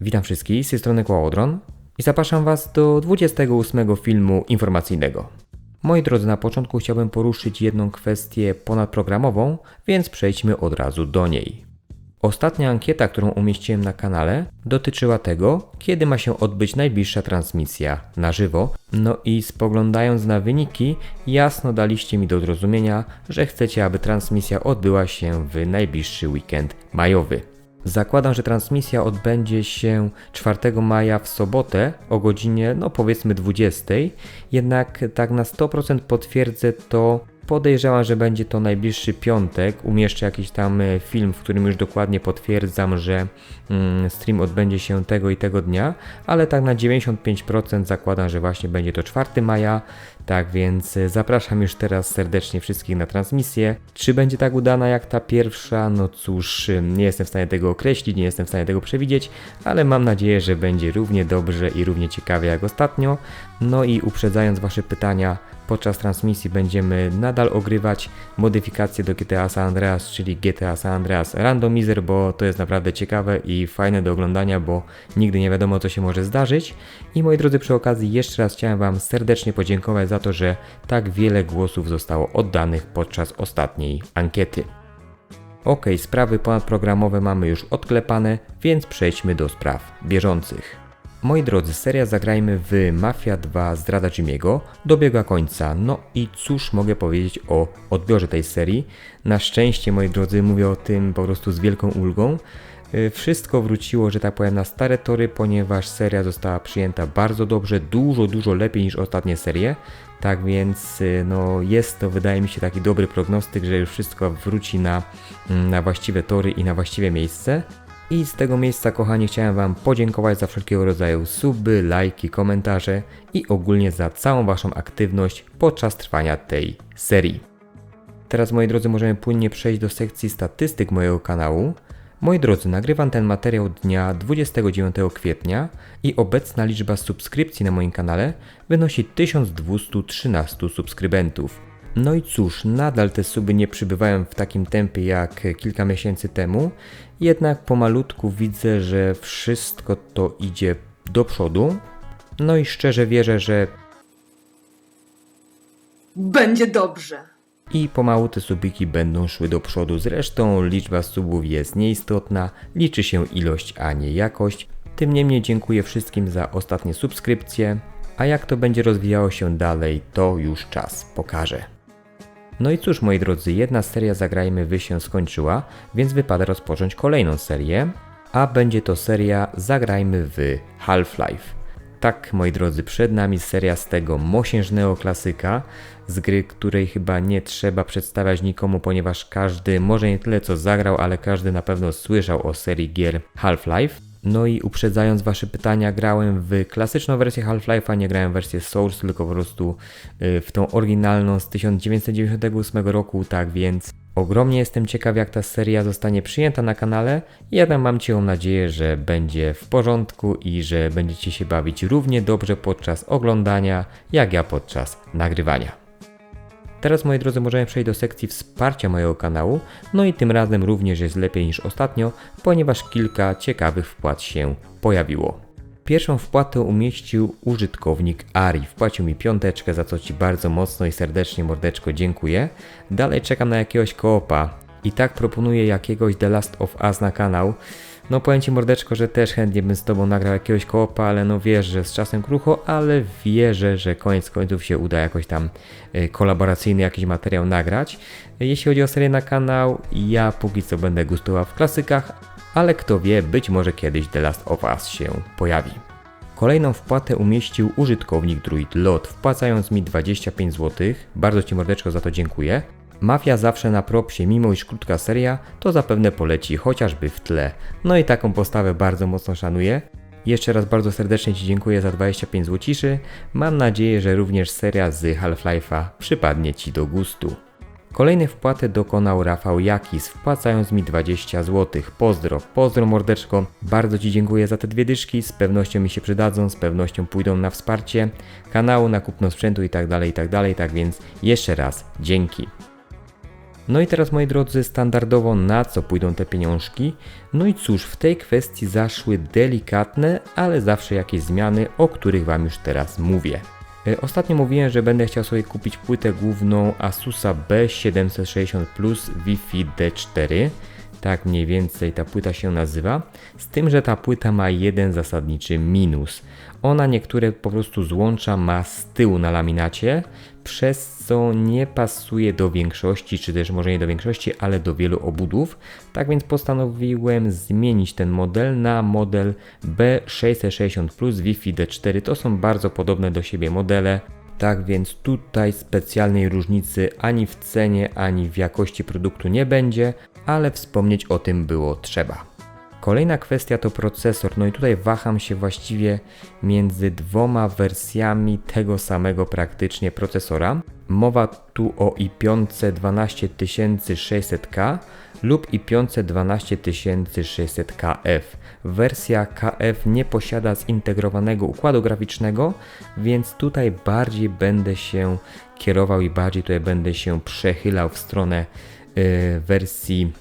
Witam wszystkich, z tej strony Kłałodron i zapraszam Was do 28 filmu informacyjnego. Moi drodzy, na początku chciałbym poruszyć jedną kwestię ponadprogramową, więc przejdźmy od razu do niej. Ostatnia ankieta, którą umieściłem na kanale, dotyczyła tego, kiedy ma się odbyć najbliższa transmisja na żywo. No i spoglądając na wyniki, jasno daliście mi do zrozumienia, że chcecie, aby transmisja odbyła się w najbliższy weekend majowy. Zakładam, że transmisja odbędzie się 4 maja w sobotę o godzinie, no powiedzmy 20. Jednak tak na 100% potwierdzę to. Podejrzewam, że będzie to najbliższy piątek. Umieszczę jakiś tam e, film, w którym już dokładnie potwierdzam, że mm, stream odbędzie się tego i tego dnia, ale tak na 95% zakładam, że właśnie będzie to 4 maja. Tak więc e, zapraszam już teraz serdecznie wszystkich na transmisję. Czy będzie tak udana jak ta pierwsza? No cóż, e, nie jestem w stanie tego określić, nie jestem w stanie tego przewidzieć, ale mam nadzieję, że będzie równie dobrze i równie ciekawie jak ostatnio. No i uprzedzając Wasze pytania, podczas transmisji będziemy nadal ogrywać modyfikacje do GTA San Andreas, czyli GTA San Andreas Randomizer, bo to jest naprawdę ciekawe i fajne do oglądania, bo nigdy nie wiadomo co się może zdarzyć. I moi drodzy, przy okazji jeszcze raz chciałem Wam serdecznie podziękować za to, że tak wiele głosów zostało oddanych podczas ostatniej ankiety. Ok, sprawy ponadprogramowe mamy już odklepane, więc przejdźmy do spraw bieżących. Moi drodzy, seria Zagrajmy w Mafia 2 Zdrada Jimmy'ego dobiega końca. No i cóż mogę powiedzieć o odbiorze tej serii? Na szczęście, moi drodzy, mówię o tym po prostu z wielką ulgą. Y, wszystko wróciło, że tak powiem, na stare tory, ponieważ seria została przyjęta bardzo dobrze, dużo, dużo lepiej niż ostatnie serie. Tak więc y, no, jest to, wydaje mi się, taki dobry prognostyk, że już wszystko wróci na, mm, na właściwe tory i na właściwe miejsce. I z tego miejsca, kochani, chciałem Wam podziękować za wszelkiego rodzaju suby, lajki, komentarze i ogólnie za całą Waszą aktywność podczas trwania tej serii. Teraz, moi drodzy, możemy płynnie przejść do sekcji statystyk mojego kanału. Moi drodzy, nagrywam ten materiał dnia 29 kwietnia i obecna liczba subskrypcji na moim kanale wynosi 1213 subskrybentów. No i cóż, nadal te suby nie przybywają w takim tempie jak kilka miesięcy temu, jednak pomalutku widzę, że wszystko to idzie do przodu. No i szczerze wierzę, że Będzie dobrze. i pomału te subiki będą szły do przodu. Zresztą liczba subów jest nieistotna, liczy się ilość, a nie jakość. Tym niemniej dziękuję wszystkim za ostatnie subskrypcje, a jak to będzie rozwijało się dalej, to już czas pokaże. No i cóż, moi drodzy, jedna seria Zagrajmy Wy się skończyła, więc wypada rozpocząć kolejną serię, a będzie to seria Zagrajmy w Half-Life. Tak, moi drodzy, przed nami seria z tego mosiężnego klasyka, z gry, której chyba nie trzeba przedstawiać nikomu, ponieważ każdy, może nie tyle co zagrał, ale każdy na pewno słyszał o serii gier Half-Life. No i uprzedzając Wasze pytania, grałem w klasyczną wersję Half-Life'a, nie grałem w wersję Source, tylko po prostu y, w tą oryginalną z 1998 roku, tak więc ogromnie jestem ciekaw jak ta seria zostanie przyjęta na kanale. Ja mam cię nadzieję, że będzie w porządku i że będziecie się bawić równie dobrze podczas oglądania, jak ja podczas nagrywania. Teraz moi drodzy możemy przejść do sekcji wsparcia mojego kanału, no i tym razem również jest lepiej niż ostatnio, ponieważ kilka ciekawych wpłat się pojawiło. Pierwszą wpłatę umieścił użytkownik Ari. Wpłacił mi piąteczkę, za co Ci bardzo mocno i serdecznie mordeczko dziękuję. Dalej czekam na jakiegoś koopa. I tak proponuję jakiegoś The Last of Us na kanał. No powiem Ci mordeczko, że też chętnie bym z Tobą nagrał jakiegoś koopa, ale no wiesz, że z czasem krucho, ale wierzę, że koniec końców się uda jakoś tam y, kolaboracyjny jakiś materiał nagrać. Jeśli chodzi o serię na kanał, ja póki co będę gustował w klasykach, ale kto wie, być może kiedyś The Last of Us się pojawi. Kolejną wpłatę umieścił użytkownik Druid Lot, wpłacając mi 25 zł. Bardzo Ci mordeczko za to dziękuję. Mafia zawsze na propsie, mimo iż krótka seria, to zapewne poleci chociażby w tle. No i taką postawę bardzo mocno szanuję. Jeszcze raz bardzo serdecznie Ci dziękuję za 25 złociszy. Mam nadzieję, że również seria z Half-Life'a przypadnie Ci do gustu. Kolejne wpłaty dokonał Rafał Jakis, wpłacając mi 20 zł. Pozdro, pozdro mordeczko. Bardzo Ci dziękuję za te dwie dyszki, z pewnością mi się przydadzą, z pewnością pójdą na wsparcie kanału, na kupno sprzętu i tak dalej, i tak tak więc jeszcze raz dzięki. No i teraz moi drodzy, standardowo na co pójdą te pieniążki? No i cóż, w tej kwestii zaszły delikatne, ale zawsze jakieś zmiany, o których Wam już teraz mówię. E, Ostatnio mówiłem, że będę chciał sobie kupić płytę główną Asusa B760 Plus Wi-Fi D4. Tak mniej więcej ta płyta się nazywa. Z tym, że ta płyta ma jeden zasadniczy minus. Ona niektóre po prostu złącza ma z tyłu na laminacie, przez co nie pasuje do większości, czy też może nie do większości, ale do wielu obudów. Tak więc postanowiłem zmienić ten model na model B660 Plus Wi-Fi D4. To są bardzo podobne do siebie modele. Tak więc tutaj specjalnej różnicy ani w cenie, ani w jakości produktu nie będzie, ale wspomnieć o tym było trzeba. Kolejna kwestia to procesor. No i tutaj waham się właściwie między dwoma wersjami tego samego praktycznie procesora. Mowa tu o i5 12600K lub i5 12600KF. Wersja KF nie posiada zintegrowanego układu graficznego, więc tutaj bardziej będę się kierował i bardziej tutaj będę się przechylał w stronę yy, wersji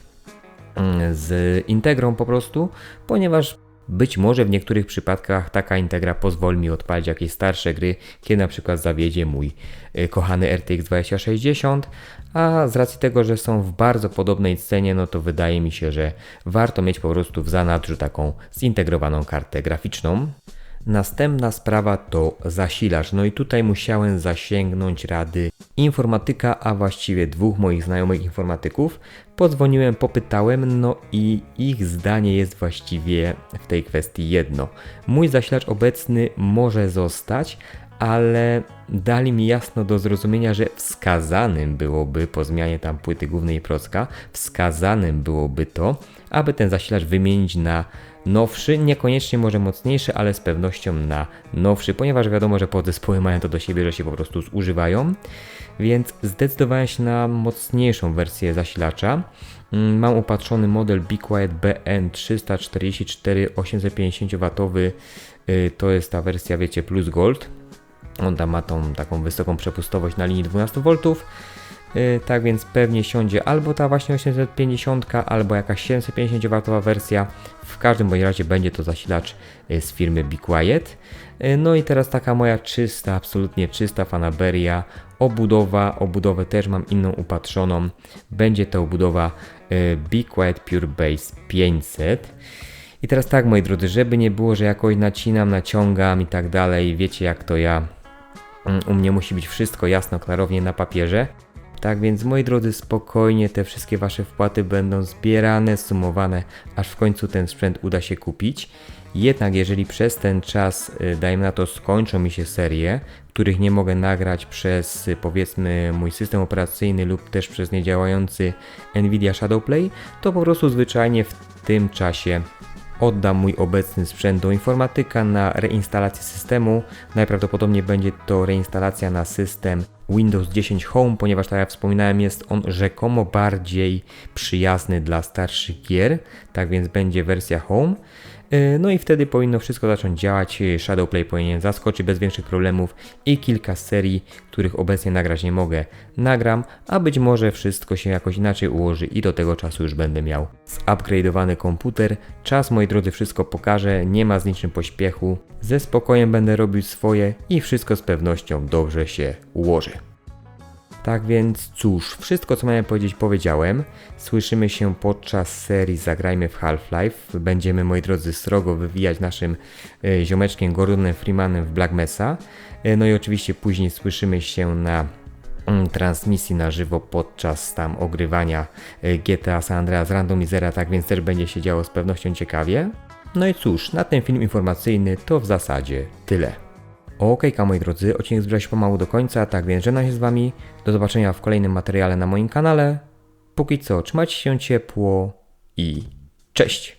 z integrą po prostu, ponieważ być może w niektórych przypadkach taka integra pozwoli mi odpalić jakieś starsze gry, kiedy na przykład zawiedzie mój y, kochany RTX 2060, a z racji tego, że są w bardzo podobnej cenie, no to wydaje mi się, że warto mieć po prostu w zanadrzu taką zintegrowaną kartę graficzną. Następna sprawa to zasilacz. No i tutaj musiałem zasięgnąć rady informatyka, a właściwie dwóch moich znajomych informatyków. Podzwoniłem, popytałem, no i ich zdanie jest właściwie w tej kwestii jedno. Mój zasilacz obecny może zostać, ale dali mi jasno do zrozumienia, że wskazanym byłoby po zmianie tam płyty głównej procka, wskazanym byłoby to, aby ten zasilacz wymienić na nowszy, niekoniecznie może mocniejszy, ale z pewnością na nowszy, ponieważ wiadomo, że podzespoły mają to do siebie, że się po prostu zużywają. Więc zdecydowałem się na mocniejszą wersję zasilacza. Mm, Mam upatrzony model Be Quiet BN 344 850W. y, To jest ta wersja, wiecie, plus gold. On tam ma tą taką wysoką przepustowość na linii 12 V. Yy, tak więc pewnie siądzie albo ta właśnie 850, albo jakaś 750 W wersja. W każdym bądź razie będzie to zasilacz yy, z firmy Be Quiet. Yy, No i teraz taka moja czysta, absolutnie czysta fanaberia. Obudowa, obudowę też mam inną upatrzoną. Będzie to obudowa Be Quiet Pure Base 500. I teraz tak, moi drodzy, żeby nie było, że jakoś nacinam, naciągam i tak dalej, wiecie jak to ja. Mm, U mnie musi być wszystko jasno, klarownie na papierze. Tak więc, moi drodzy, spokojnie te wszystkie wasze wpłaty będą zbierane, sumowane, aż w końcu ten sprzęt uda się kupić. Jednak jeżeli przez ten czas, y, dajmy na to, skończą mi się serie, których nie mogę nagrać przez y, powiedzmy mój system operacyjny lub też przez niedziałający Nvidia Shadowplay, to po prostu zwyczajnie w tym czasie oddam mój obecny sprzęt do informatyka na reinstalację systemu. Najprawdopodobniej będzie to reinstalacja na system Windows 10 Home, ponieważ tak jak wspominałem jest on rzekomo bardziej przyjazny dla starszych gier, tak więc będzie wersja Home. Yy, No i wtedy powinno wszystko zacząć działać, yy, Shadowplay powinien zaskoczyć bez większych problemów i kilka serii, których obecnie nagrać nie mogę, nagram, a być może wszystko się jakoś inaczej ułoży i do tego czasu już będę miał zupgrade'owany komputer. Czas, moi drodzy, wszystko pokaże, nie ma z niczym pośpiechu, ze spokojem będę robił swoje i wszystko z pewnością dobrze się ułoży. Tak więc cóż, wszystko co miałem powiedzieć powiedziałem. Słyszymy się podczas serii Zagrajmy w Half-Life. Będziemy, moi drodzy, srogo wywijać naszym e, ziomeczkiem Gordonem Freemanem w Black Mesa. E, no i oczywiście później słyszymy się na mm, transmisji na żywo podczas tam ogrywania e, GTA San Andreas Randomizera, tak więc też będzie się działo z pewnością ciekawie. No i cóż, na ten film informacyjny to w zasadzie tyle. Okejka moi drodzy, odcinek zbliża się pomału do końca, tak więc żegnam się z wami. Do zobaczenia w kolejnym materiale na moim kanale. Póki co, trzymajcie się ciepło i cześć!